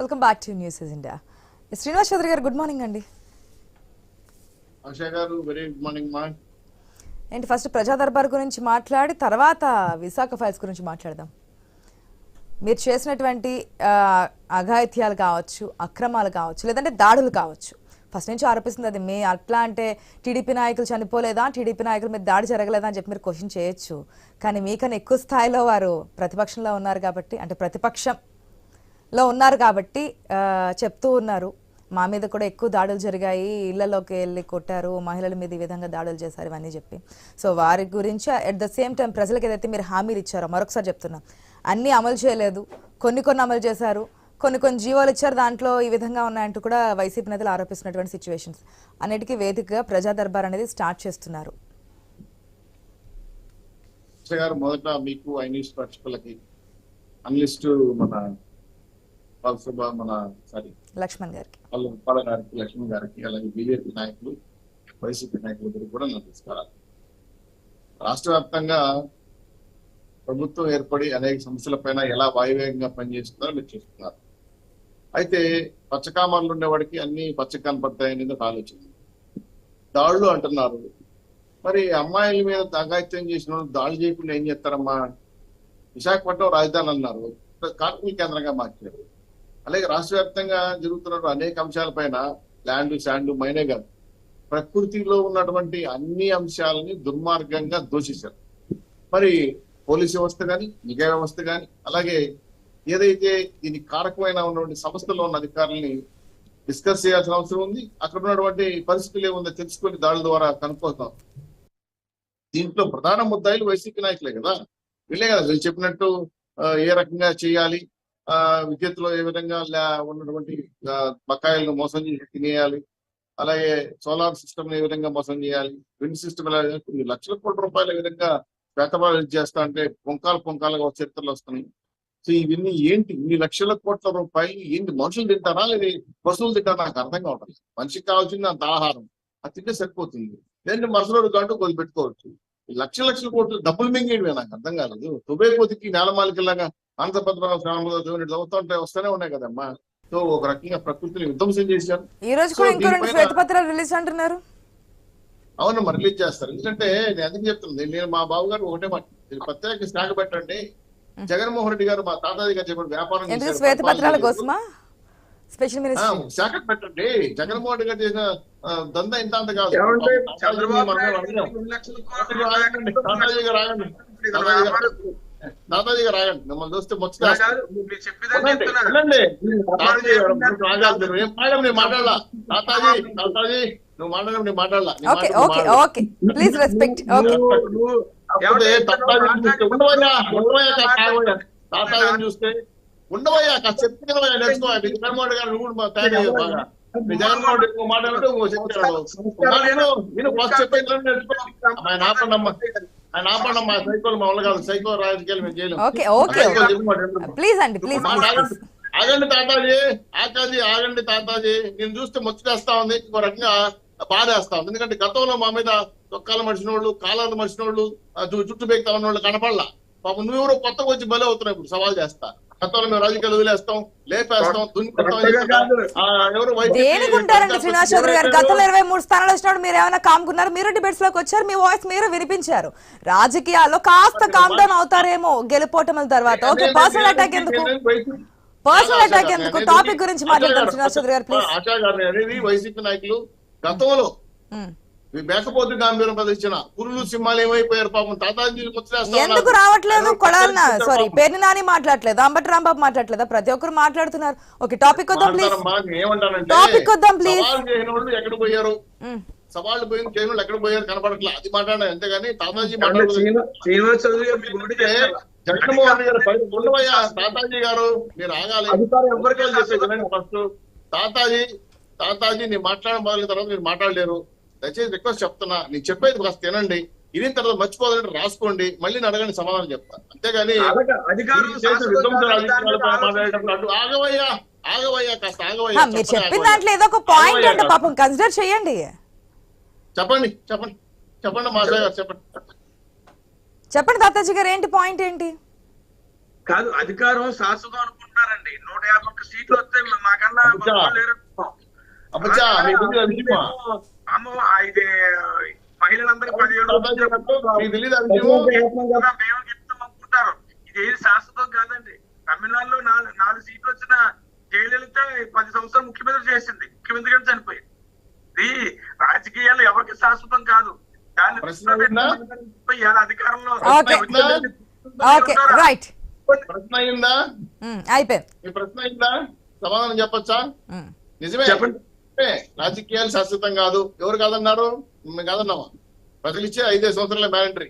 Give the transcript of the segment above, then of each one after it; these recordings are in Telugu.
Welcome back to news India. Srinivas Chowdary garu good morning అండి. గారు వెరీ గుడ్ మార్నింగ్ మా ఏంటి ఫస్ట్ ప్రజా దర్బార్ గురించి మాట్లాడి తర్వాత విశాఖ ఫైల్స్ గురించి మాట్లాడదాం. మీరు చేసినటువంటి అఘాయిత్యాలు కావచ్చు అక్రమాలు కావచ్చు లేదంటే దాడులు కావచ్చు ఫస్ట్ నుంచి ఆరోపిస్తుంది అది మీ అట్లా అంటే టీడీపీ నాయకులు చనిపోలేదా? టీడీపీ నాయకుల మీద దాడి జరగలేదా అని చెప్పి మీరు క్వశ్చన్ చేయొచ్చు. కానీ మీకన్నా ఎక్కువ స్థాయిలో వారు ప్రతిపక్షంలో ఉన్నారు కాబట్టి అంటే లో ఉన్నారు కాబట్టి చెప్తూ ఉన్నారు. మా మీద కూడా ఎక్కువ దాడులు జరిగాయి. ఇళ్ళలోకి వెళ్ళి కొట్టారు. మహిళల మీద ఈ విధంగా దాడులు చేశారు ఇవన్నీ చెప్పి. సో వారి గురించి అట్ ద సేమ్ టైం ప్రజలకు ఏదైతే మీరు హామీలు ఇచ్చారో మరొకసారి చెప్తున్నా. అన్నీ అమలు చేయలేదు. కొన్ని కొన్ని అమలు చేశారు. కొన్ని కొన్ని జీవోలు ఇచ్చారు. దాంట్లో ఈ విధంగా ఉన్నాయంటూ కూడా వైసీపీ నేతలు ఆరోపిస్తున్నటువంటి సిచ్యువేషన్స్ అన్నిటికీ వేదికగా ప్రజా దర్బార్ అనేది స్టార్ట్ చేస్తున్నారు. గారు మొదట మీకు ఐ న్యూస్ ప్రేక్షకులకి అనలిస్ట్ మన మన సారీ లక్ష్మణ్ గారికి. ఉప్పాడ గారికి లక్ష్మణ్ గారికి అలాగే బీజేపీ నాయకులు వైసీపీ నాయకులు కూడా నమస్కారాలు. రాష్ట్ర వ్యాప్తంగా ప్రభుత్వం ఏర్పడి అనేక సమస్యలపైన ఎలా వాయువేగంగా పనిచేస్తున్నారో మీరు చూస్తున్నారు. అయితే పచ్చకామర్లు ఉండేవాడికి అన్ని పచ్చ కనపడతాయి అనేది ఒక ఆలోచన. దాడులు అంటున్నారు. మరి అమ్మాయిల మీద అఘాయిత్యం చేసిన వాళ్ళు దాడులు చేయకుండా ఏం చేస్తారమ్మా? విశాఖపట్నం రాజధాని అన్నారు. కార్మిక కేంద్రంగా మార్చారు. అలాగే రాష్ట్ర వ్యాప్తంగా జరుగుతున్న అనేక అంశాలపైన ల్యాండ్ శాండ్ మైనే కాదు. ప్రకృతిలో ఉన్నటువంటి అన్ని అంశాలని దుర్మార్గంగా దూషించారు. మరి పోలీస్ వ్యవస్థ కానీ నిఘా వ్యవస్థ కానీ అలాగే ఏదైతే దీనికి కారకమైన ఉన్నటువంటి సంస్థలో ఉన్న అధికారులని డిస్కస్ చేయాల్సిన అవసరం ఉంది. అక్కడ ఉన్నటువంటి పరిస్థితులు ఏముందో తెలుసుకొని దాడుల ద్వారా కనుక్కోతాం. దీంట్లో ప్రధాన ముద్దాయిలు వైసీపీ నాయకులే కదా. వీళ్ళే కదా. వీళ్ళు చెప్పినట్టు ఏ రకంగా చేయాలి? విద్యుత్తులో ఏ విధంగా ఉన్నటువంటి బకాయిలను మోసం చేసి తినేయాలి. అలాగే సోలార్ సిస్టమ్ ఏ విధంగా మోసం చేయాలి. విండ్ సిస్టమ్ కొన్ని లక్షల కోట్ల రూపాయల విధంగా వేతనాలు చేస్తా అంటే పొంకాలు పొంకాలుగా చరిత్రలు వస్తున్నాయి. సో ఇవన్నీ ఏంటి? ఇన్ని లక్షల కోట్ల రూపాయలు ఏంటి? మనుషులు తింటారా? లేదా పశువులు తింటారా? నాకు అర్థం కావటం మనిషికి కావాల్సింది అంత ఆహారం. అది తింటే సరిపోతుంది. లేదంటే మరుసరోడు కాదు కొద్ది పెట్టుకోవచ్చు లక్ష లక్షల కోట్లు డబ్బులు మింగేయడమే నాకు అర్థం కాలేదు. తుబే కొద్దికి నేల మాలికల్లాగా ఆంధ్రపద్మనాభ స్వామి చదువుతుంటే వస్తూనే ఉన్నాయి కదమ్మా. సో ఒక రకంగా ప్రకృతిని విధ్వంసం చేశారు. ఈ రోజు కూడా సో ఇంకో రెండు దీనిపైన- శ్వేతపత్రాలు రిలీజ్ అంటున్నారు. అవును మరి రిలీజ్ చేస్తారు. ఎందుకంటే నేను ఎందుకు చెప్తుంది నేను మా బాబు గారు ఒకటే మాట. మీరు ప్రత్యేక స్టాక్ పెట్టండి. జగన్మోహన్ రెడ్డి గారు మా తాతాజీ గారు చెప్పిన వ్యాపారం శ్వేతపత్రాల కోసమా? స్పెషల్ మినిస్టర్ శాఖ పెట్టండి. జగన్మోహన్ రెడ్డి గారు చేసిన దందా ఇంత అంత కాదు. చంద్రబాబు తాతాజీ గారు తాతాజీ గారు ఆగండి. మిమ్మల్ని చూస్తే నేను మాట్లాడాలా. తాతాజీ తాతాజీ నువ్వు మాట్లాడడం నేను మాట్లాడాలా. నీ. తాతాజీని చూస్తే ఉండవయ్యా కాస్త చెప్తున్నావయ్యా నేర్చుకో జగన్మోహన్ రెడ్డి గారు నువ్వు కూడా మా తయారయ్యా బాగా. జగన్మోహన్ రెడ్డి మాట్లాడుతూ మాట్లాడు నేను ఫస్ట్ చెప్పేది నేర్చుకో ఆయన ఆపండమ్మా. ఆయన ఆపండమ్మా సైకోలు మా వల్ల కాదు. సైకో రాజకీయాలు మేము చేయలేము ఓకే ఓకే. సైకో చెప్పి మాట వినరు. ప్లీజ్ అండి ప్లీజ్ ఆగండి. తాతాజీ ఆకాజీ ఆగండి తాతాజీ. నేను చూస్తే ముచ్చటేస్తా ఉంది. ఇంకో రకంగా బాధేస్తా ఉంది. ఎందుకంటే గతంలో మా మీద చొక్కాలు మడిచిన వాళ్ళు కాలాలు మడిచిన వాళ్ళు జుట్టు బెక్తా ఉన్న వాళ్ళు కనపడలా. పాపం నువ్వు ఎవరో కొత్తగా వచ్చి బలే అవుతున్నావు ఇప్పుడు. సవాల్ చేస్తా. గతంలో మేము రాజకీయాలు వదిలేస్తాం లేపేస్తాం శ్రీనివాస్ చౌదరి గారు? గతంలో ఇరవై మూడు స్థానాలు వచ్చినప్పుడు మీరు ఏమైనా కామ్కున్నారు? మీరు డిబేట్స్లోకి వచ్చారు మీ వాయిస్ మీరు వినిపించారు. రాజకీయాల్లో కాస్త కామ్ డౌన్ అవుతారేమో గెలుపోటముల తర్వాత. ఓకే పర్సనల్ అటాక్ ఎందుకు? పర్సనల్ అటాక్ ఎందుకు? టాపిక్ గురించి మాట్లాడదాం శ్రీనివాస్ చౌదరి గారు ప్లీజ్ ఆశా గారు అనేది వైసీపీ నాయకులు గతంలో ఈ మేకపోతు గాంభీరం ప్రదర్శన. పురులు సింహాలు ఏమైపోయారు పాపం? తాతాజీ ముచ్చటేస్తా ఎందుకు. రావట్లేదు? కొడాలన సారీ పేర్ని నాని మాట్లాడలేదు అంబటి రాంబాబు మాట్లాడలేదా ప్రతి ఒక్కరు మాట్లాడుతున్నారు. ఓకే టాపిక్ వద్దాం ప్లీజ్ ఏమంటానంటే టాపిక్ వద్దాం, please. సవాల్ చేయని వాళ్ళు ఎక్కడ పోయారు? సవాళ్ళు పోయిన చేయని వాళ్ళు ఎక్కడ పోయారు? కనపడట్లా. అది మాట్లాడాలి అంతేగాని తాతాజీ మాట్లాడలేదు? జగన్మోహన్ గారు ఉండవయ్యా తాతాజీ గారు మీరు ఆగాలి. అధికారం ఎవరికి ఎవరికైనా చెప్పేది వినండి ఫస్ట్ తాతాజీ తాతాజీ నేను మాట్లాడడం మొదలైన తర్వాత మీరు మాట్లాడలేరు. దయచేసి రిక్వెస్ట్ చెప్తున్నా నేను చెప్పేది కాస్త తినండి ఇది తర్వాత మర్చిపోదంటే రాసుకోండి. మళ్ళీ నేను అడగండి సమాధానం చెప్తాను అంతేగాని ఆగవయ్యా ఆగవయ్యా కాస్త ఆగవయ్యా మీరు చెప్పిన. దాంట్లో ఏదో ఒక పాయింట్ అంటే. పాపం కన్సిడర్ చేయండి. చెప్పండి చెప్పండి చెప్పండి మాస్టర్ గారు చెప్పండి. చెప్పండి తాతాజీ గారు ఏంటి పాయింట్ ఏంటి? కాదు అధికారం శాశ్వతం అనుకుంటున్నారండి. నూట యాభై ఒక్క సీట్లు వస్తే మాకన్నా లేరు. అమ్మో ఇది మహిళలందరికీ పదిహేడు మేము చెప్తాం అనుకుంటారు. ఇది ఏది శాశ్వతం కాదండి. తమిళనాడులో నాలుగు నాలుగు సీట్లు వచ్చిన జయలలిత పది సంవత్సరాలు ముఖ్యమంత్రి చేసింది. ముఖ్యమంత్రి గారు చనిపోయి ఇది రాజకీయాలు ఎవరికి శాశ్వతం కాదు. దాన్ని అధికారంలో ఓకే. Okay right. ప్రశ్న అయిందా? ప్రశ్న అయిందా? సమాధానం చెప్పొచ్చా? నిజమే. చెప్పండి. నిజమే. రాజకీయాలు శాశ్వతం కాదు. ఎవరు కాదన్నారు? మేము కాదన్నామా? ప్రజలు ఇచ్చే ఐదే సంవత్సరాల మ్యాండటరీ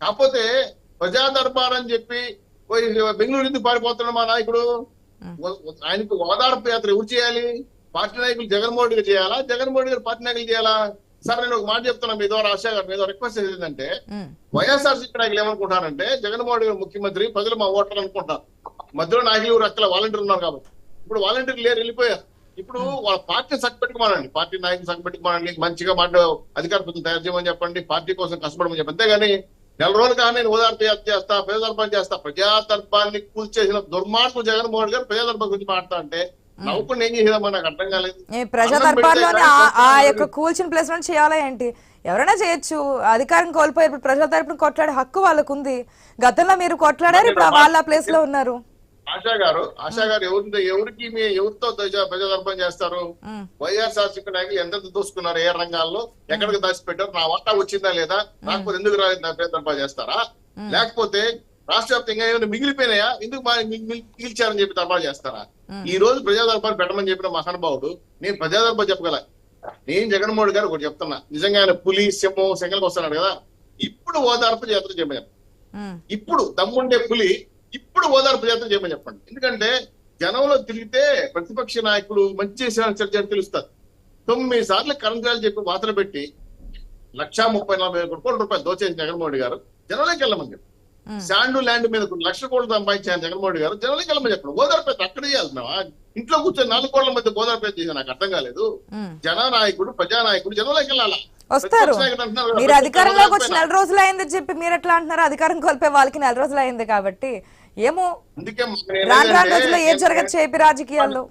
కాకపోతే ప్రజా దర్బార్ అని చెప్పి బెంగళూరు ఎందుకు పారిపోతున్నాడు మా నాయకుడు? ఆయనకు ఓదార్పు యాత్ర ఎవరు చేయాలి? పార్టీ నాయకులు జగన్మోహన్ రెడ్డి చేయాలా? జగన్మోహన్ గారు పార్టీ నాయకులు చేయాలా? సార్ నేను ఒక మాట చెప్తున్నా మీ ద్వారా ఆశా గారు. మీ ద్వారా రిక్వెస్ట్ ఏంటంటే ఉమ్, వైఎస్ఆర్సీపీ నాయకులు ఏమనుకుంటారంటే జగన్మోహన్ రెడ్డి గారు ముఖ్యమంత్రి ప్రజలు మా ఓటర్లు అనుకుంటారు. మధ్యలో నాయకులు అక్కడ వాలంటీర్ ఉన్నారు కాబట్టి. ఇప్పుడు వాలంటీర్ లేరు వెళ్ళిపోయారు. ఇప్పుడు వాళ్ళ పార్టీ సగపెట్టుకోమానండి పార్టీ నాయకులు సగపెట్టుకోమానండి మంచిగా మాట అధికార ప్రతినిధులు తయారు చేయమని చెప్పండి. పార్టీ కోసం కష్టపడమని చెప్పండి. అంతేగాని నెల రోజులు కానీ నేను ఓదార్పు యాత్ర చేస్తా ప్రజాదర్పణ చేస్తా ప్రజాదర్పాన్ని కూల్చేసిన దుర్మార్గు జగన్మోహన్ గారు ప్రజాదర్పణ గురించి మాట్లాడతా అంటే నవ్వుకుండా ఏం చేసేదామో నాకు అర్థం కాలేదు. ఏ ప్రజా అన్నం దర్బార్లోనే పెడితే ఆ- యొక్క కూల్చిన ప్లేస్ చేయాలా ఏంటి? ఎవరైనా చేయొచ్చు. అధికారం కోల్పోయి ప్రజల తరపున కొట్లాడే హక్కు వాళ్ళకు ఉంది గతంలో మీరు కొట్లాడారు ఇప్పుడు వాళ్ళ ప్లేస్లో ఉన్నారు. ఆశా గారు ఆశా గారు ఎవరి ఎవరికి మీ ఎవరితో ప్రజా ప్రజాదర్పణ చేస్తారు? ఉమ్, వైఎస్ఆర్సీపీ నాయకులు ఎంత దూసుకున్నారు ఏ రంగాల్లో? ఎక్కడికి దాచిపెట్టారు? నా వాటా వచ్చిందా లేదా? రాకపోతే ఎందుకు రాలేదు? నా పేరు తరఫా చేస్తారా? లేకపోతే రాష్ట్ర వ్యాప్తంగా ఏమైనా మిగిలిపోయినాయా? ఎందుకు మిగిల్చారని చెప్పి దర్బార్ చేస్తారా? ఈ రోజు ప్రజా దర్బార్ పెట్టమని చెప్పిన మహానుభావుడు నేను ప్రజా దర్బార్ చెప్పగల నేను జగన్మోహన్ గారు ఒకటి చెప్తున్నా. నిజంగా ఆయన పులి సింహం సెంగల్కి వస్తున్నాడు కదా. ఇప్పుడు ఓదార్పు చెప్పండి ఉమ్, ఇప్పుడు దమ్ముండే పులి ఇప్పుడు ఓదార్పు జాతర చేయమని చెప్పండి. ఎందుకంటే జనంలో తిరిగితే ప్రతిపక్ష నాయకులు మంచి చేసిన చర్చ తెలుస్తారు తొమ్మిది సార్లు కరెంట్ చెప్పి మాత్రం పెట్టి లక్షా ముప్పై నలభై కోట్ల రూపాయలు దోచేసిన జగన్మోహన్ రెడ్డి గారు జనంలోకి వెళ్ళమని చెప్పి. శాండ్ ల్యాండ్ మీద లక్షల కోట్లు సంపాదించాను జగన్మోహన్ రెడ్డి గారు జనంలోకి వెళ్ళమని చెప్పండి ఓదార్పేట అక్కడ చేయాల్సినావా ఇంట్లో కూర్చొని నాలుగు కోట్ల మధ్య ఓదార్పేట చేసి నాకు అర్థం కాలేదు. జననాయకుడు ప్రజానాయకుడు జనంలోకి వెళ్ళాలా? వస్తారు. మీరు అధికారంలోకి వచ్చి నెల రోజులు అయిందని చెప్పి మీరు ఎట్లా అంటున్నారు? అధికారం కోల్పోయి వాళ్ళకి నెల రోజులు అయింది కాబట్టి. ఏమో? రాను రాను రోజుల్లో ఏం జరగచ్చు ఏపీ రాజకీయాల్లో.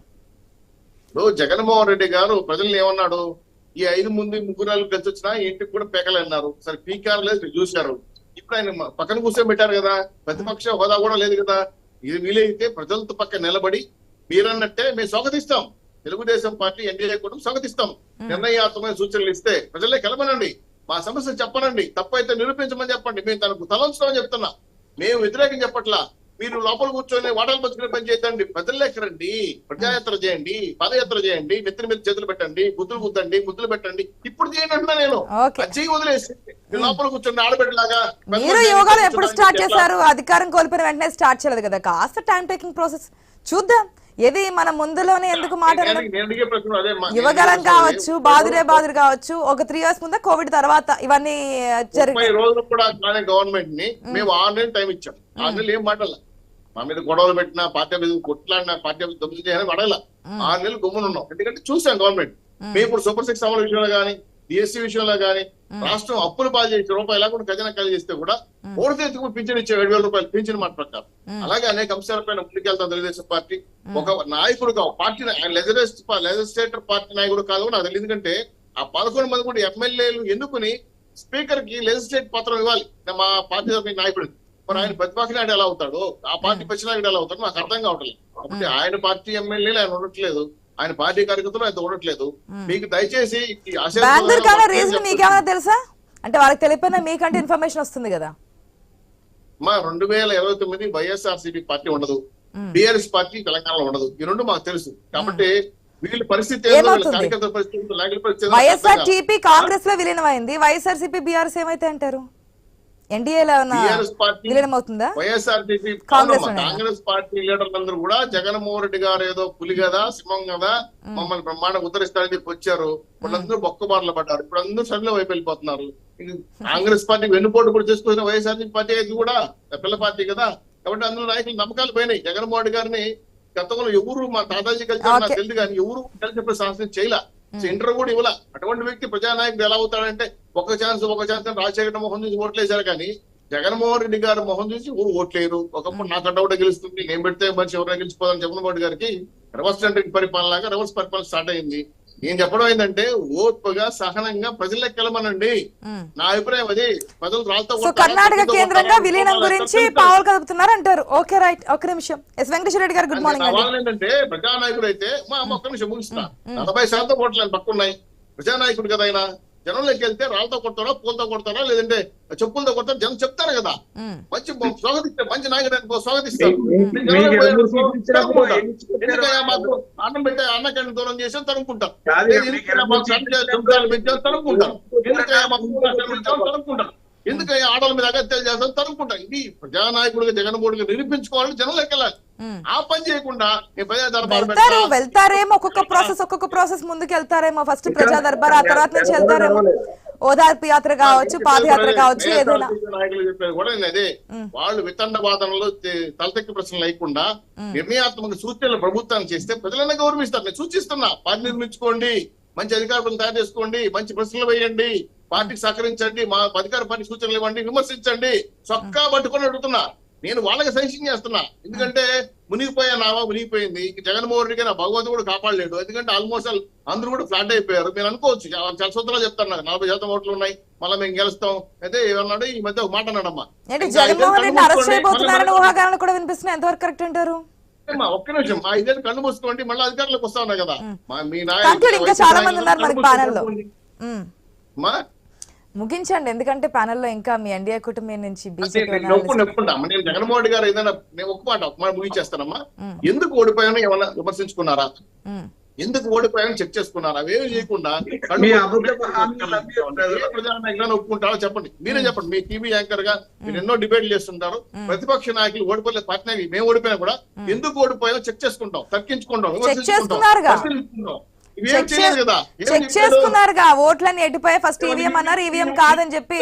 ఇప్పుడు జగన్మోహన్ రెడ్డి గారు ప్రజల్ని ఏమన్నాడు? ఈ ఐదు ముందు ముగ్గురు నాలుగు కలిసి వచ్చినా ఇంటికి కూడా పెకలన్నారు. సరే పీకార్ లేదు చూశారు. ఇప్పుడు ఆయన పక్కన కూర్చోబెట్టారు కదా. ప్రతిపక్ష హోదా కూడా లేదు కదా. ఇది వీలైతే ప్రజలతో పక్క నిలబడి మీరన్నట్టే మేము స్వాగతిస్తాం. తెలుగుదేశం పార్టీ ఎన్డీఏ కూడా స్వాగతిస్తాం. నిర్ణయాత్మకమైన సూచనలు ఇస్తే ప్రజలే కలపనండి మా సమస్య చెప్పనండి. తప్పైతే నిరూపించమని చెప్పండి. మేము తనకు తలంచుతామని చెప్తున్నా. మేము వ్యతిరేకం చెప్పట్లా. మీరు లోపల కూర్చొని వాటాలు పంచుకునే పని చేయదండి ప్రజల్లోకి రండి ప్రజాయాత్ర చేయండి. పాదయాత్ర చేయండి. నెత్తిన మీద చేతులు పెట్టండి. గుద్దులు గుద్దండి. ముద్దులు పెట్టండి. ఇప్పుడు చేయండి అంటున్నా నేను. ఓకే. అది చేయి వదిలేసి. మీరు లోపల కూర్చొని ఆడబెట్టలాగా మీరు యోగాలు ఎప్పుడు స్టార్ట్ చేశారు? అధికారం కోల్పోయిన వెంటనే స్టార్ట్ చేయలేదు కదా? కాస్త టైం టేకింగ్ ప్రాసెస్ చూద్దాం. ఏది మన ముందులోనే ఎందుకు మాట్లాడడం యువగలం కావచ్చు బాదురే బాదురు కావచ్చు ఒక త్రీ ఇయర్స్ ముందే కోవిడ్ తర్వాత ఇవన్నీ జరిగి ముప్పై రోజులు కూడా గవర్నమెంట్ని మేము ఆరు నెలలు టైం ఇచ్చాం. ఆరు నెలలు ఏం మాటల మా మీద గొడవలు పెట్టినా పార్టీ మీద కొట్లాడినా పార్టీ మీద దొంగ చేయాలని అడగల ఆరు నెలలు గమ్మున ఉన్నాం. ఎందుకంటే చూసాం గవర్నమెంట్. మేము. ఇప్పుడు సూపర్ సిక్స్ అమలు విషయంలో కానీ డిఎస్సీ విషయంలో కానీ రాష్ట్రం అప్పులు పాలు చేసి రూపాయలు లేకుండా ఖజానా కలిగి చేస్తే కూడా ఓడితే ఎత్తుకు పింఛన్ ఇచ్చే ఏడు వేల రూపాయలు పింఛన్ మాట ప్రకారం. అలాగే అనేక అంశాలపైన ముందుకెళ్తాం తెలుగుదేశం పార్టీ. ఒక నాయకుడుగా ఒక పార్టీ లెజిస్లేటర్ పార్టీ నాయకుడు కాదు నాకు తెలియదు. ఎందుకంటే ఆ పదకొండు మంది కూడా ఎమ్మెల్యేలు ఎన్నుకుని స్పీకర్కి లెజిస్లేట్ పత్రం ఇవ్వాలి. మా పార్టీ తరపున నాయకుడు. మరి ఆయన ప్రతిపక్ష నాయుడు ఎలా అవుతాడు? ఆ పార్టీ పక్ష నాయకుడు ఎలా అవుతాడు? నాకు అర్థం కావట్లేదు. కాబట్టి ఆయన పార్టీ ఎమ్మెల్యేలు ఆయన ఉండట్లేదు. ఆయన పార్టీ కార్యకర్తలు ఆయన ఉండట్లేదు. మీకు దయచేసి. మీకేమైనా తెలుసా? అంటే వాళ్ళకి తెలియపోయినా మీకంటే ఇన్ఫర్మేషన్ వస్తుంది కదా. మా రెండు వేల ఇరవై తొమ్మిది వైఎస్ఆర్సీపీ పార్టీ ఉండదు. బిఆర్ఎస్ పార్టీ తెలంగాణలో ఉండదు. ఈ రెండు మాకు తెలుసు. కాబట్టి వీళ్ళ పరిస్థితి వైఎస్ఆర్. టీపీ కాంగ్రెస్లో విలీనమైంది. వైఎస్ఆర్సీపీ బీఆర్ఎస్ ఏమైతే అంటారు? ఎన్డీఏలో వైఎస్ఆర్సీపీ కాంగ్రెస్ పార్టీ లీడర్లందరూ కూడా జగన్మోహన్ రెడ్డి గారు ఏదో పులి కదా సింహం కదా మమ్మల్ని బ్రహ్మాండంగా ఉత్తరిస్తారని చెప్పి వచ్చారు. వాళ్ళందరూ బొక్కబార్లు పడ్డారు. ఇప్పుడు అందరూ సరిలో వైపు వెళ్ళిపోతున్నారు. కాంగ్రెస్ పార్టీ వెన్నుపోటు కూడా చేసుకున్న వైఎస్ఆర్సీపీ పార్టీ అయితే కూడా పిల్ల పార్టీ కదా. కాబట్టి అందరూ నాయకులు నమ్మకాలు పోయినాయి. జగన్మోహన్ రెడ్డి గారిని గతంలో ఎవరు మా తాతాజీ కలిసి నాకు. తెలియదు కానీ ఎవరు కలిసి చెప్పే సంస్థ చేయలే. ఇంటర్ కూడా ఇవ్వాల. అటువంటి వ్యక్తి ప్రజానాయకుడు ఎలా అవుతాడంటే ఒక ఛాన్స్ ఒక ఛాన్స్ రాజశేఖర మోహన్ నుంచి ఓట్లు వేశారు కానీ జగన్మోహన్ రెడ్డి గారు మొహం చూసి ఊరు ఓట్లేరు ఒకప్పుడు నా కటౌట్ గెలుస్తుంది నేను పెడితే మంచి ఎవరైనా గెలిచిపోదని జగన్మోహన్ రెడ్డి గారికి రివర్స్ పరిపాలన లాగా రివర్స్ పరిపాలన స్టార్ట్ అయింది. నేను చెప్పడం ఏంటంటే ఓర్పుగా సహనంగా ప్రజల్లోకి వెళ్ళమనండి. నా అభిప్రాయం అది. ప్రజలు రాళ్ళతో కర్ణాటక కేంద్రంగా విలీనం గురించి. పావులు కదుపుతున్నారు అంటారు. Okay right. ఒక నిమిషం. ఎస్ వెంకటేశ్వర రెడ్డి గారు గుడ్ మార్నింగ్ వాళ్ళని ఏంటంటే ప్రజానాయకుడు అయితే మా ఒక్క నిమిషం ముగిస్తా. నలభై శాతం ఓట్లు ఆయన పక్కున్నాయి ప్రజానాయకుడు కదా ఆయన. జనంలోకి వెళ్తే రాళ్ళతో కొడతారా పూలతో కొడతారా లేదంటే చెప్పులతో కొడతారా? జనం చెప్తారు కదా. మంచి స్వాగతిస్తారు మంచి నాయకుడు స్వాగతిస్తారు. ఎందుకయ్యా? మాకు అన్నం పెట్టే అన్నకన్నా దూరం చేసాం లేదు, మీకు ఎందుకయ్యా మాకు మూడు ఎందుకయ్యా ఆడల మీద అగత్యాలు చేస్తాం తరుముకుంటాం ఇది ప్రజానాయకుడిగా జగన్మోహన్ నిరూపించుకోవాలని జనంలోకి వెళ్ళాలి. ఆ పని చేయకుండా ప్రజా దర్బార్ వెళ్తారు పెడతా. వెళ్తారేమో ఒక్కొక్క ప్రాసెస్ ఒక్కొక్క ప్రాసెస్ ముందుకు వెళ్తారేమో. ఫస్ట్ ప్రజా దర్బార్ ఆ తర్వాత నుంచి వెళ్తారేమో ఓదార్పు యాత్ర కావచ్చు పాదయాత్ర కావచ్చు ఏదైనా. నాయకులు చెప్పేది కూడా నేను అదే. వాళ్ళు వితండ వాదనలో తలతెక్కి ప్రశ్నలు లేకుండా నిర్ణయాత్మక సూచనలు ప్రభుత్వాన్ని చేస్తే ప్రజలనే గౌరవిస్తారు. నేను సూచిస్తున్నా పార్టీ నిర్మించుకోండి మంచి అధికారులను తయారు చేసుకోండి మంచి ప్రశ్నలు వేయండి పార్టీకి సహకరించండి మా అధికార పార్టీ సూచనలు ఇవ్వండి విమర్శించండి. చొక్కా పట్టుకొని అడుగుతున్నా. నేను వాళ్ళకి సజెషన్ చేస్తున్నా. ఎందుకంటే మునిగిపోయా నావా మునిగిపోయింది. ఇంక జగన్మోహన్ రెడ్డి గారు భగవంతుడు కూడా కాపాడలేడు. ఎందుకంటే ఆల్మోస్ట్ అందరూ కూడా ఫ్లాట్ అయిపోయారు. మీరు అనుకోవచ్చు చాలా సూత్రాలు చెప్తాను నాకు. నలభై శాతం ఓట్లు ఉన్నాయి. మళ్ళీ మేము గెలుస్తాం. అయితే ఏమన్నాడు? ఈ మధ్య ఒక మాట అన్నాడమ్మా. ఎంతవరకు కరెక్ట్ అంటారు ఒక్క నిమిషం. మా ఐదేళ్ళు కళ్ళు మూసుకోండి. మళ్ళీ అధికారులకు వస్తా ఉన్నాయి కదా. మా నాయకులు ముగించండి. ఎందుకంటే ప్యానెల్లో ఇంకా మీ ఎన్డీఏ కుటుంబం నుంచి నేను జగన్మోహన్ రెడ్డి గారు ఏదైనా నేను ఒక్క మాట ఒక్క మాట ముగించేస్తానమ్మా. మ్మ్. ఎందుకు ఓడిపోయానో ఏమన్నా విమర్శించుకున్నారా? మ్మ్. ఎందుకు ఓడిపోయానో చెక్ చేసుకున్నారా? అవేమి చేయకుండా కళ్ళు మీ మూసుకొని అబద్ధపు హామీలు అన్నీ ఏ ప్రజానాయకులను ఒప్పుకుంటారో చెప్పండి. మీరే చెప్పండి. మీ టీవీ యాంకర్గా మీరు ఎన్నో డిబేట్లు చేస్తుంటారు. ప్రతిపక్ష నాయకులు ఓడిపోలేదు. పార్టీ నాయకులు మేము ఓడిపోయినా కూడా ఎందుకు ఓడిపోయామో చెక్ చేసుకుంటాం. తర్కించుకుంటాం విమర్శించుకుంటాం, చెక్? చేసుకున్నారుగా ఓట్లని ఎటుపోయి? ఫస్ట్ ఈవీఎం అన్నారు ఈవీఎం కాదని చెప్పి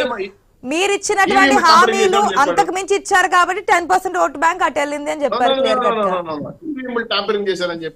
మీరు ఇచ్చినటువంటి EVM హామీలు అంతకు మించి ఇచ్చారు కాబట్టి టెన్ పర్సెంట్ ఓటు బ్యాంక్ అటు వెళ్ళింది అని చెప్పారు.